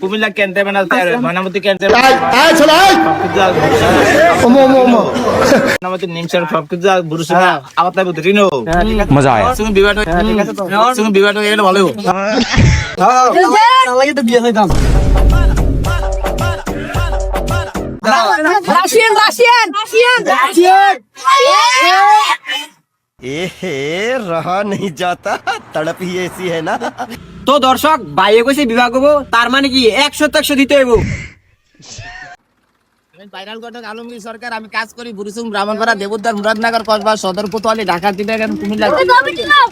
কুমিল্লা কেন্দ্রে মানে ময়নামতি কেন্দ্রে ময়নামতি নিমসার সবকিছু বুড়ুসা আবার তাই বুঝতে রিনো। হ্যাঁ, হ্যাঁ। রাশিয়ান। রাশিয়ান। রাশিয়ান। রাশিয়ান। এহে রহা নেই যাতা তড়প হি এসি है ना। তো দর্শক বাইরে কইছে বিভাগ করব তার মানে কি একশো তো একশো দিতে হইব আমি ভাইরাল ঘটক আলমগীর সরকার আমি কাজ করি বুরুসুং ব্রাহ্মণপাড়া দেবুদ্দার মুরাদনগর কসবা সদর কোতোয়ালি ঢাকা কুমিল্লা তুমি দিলাম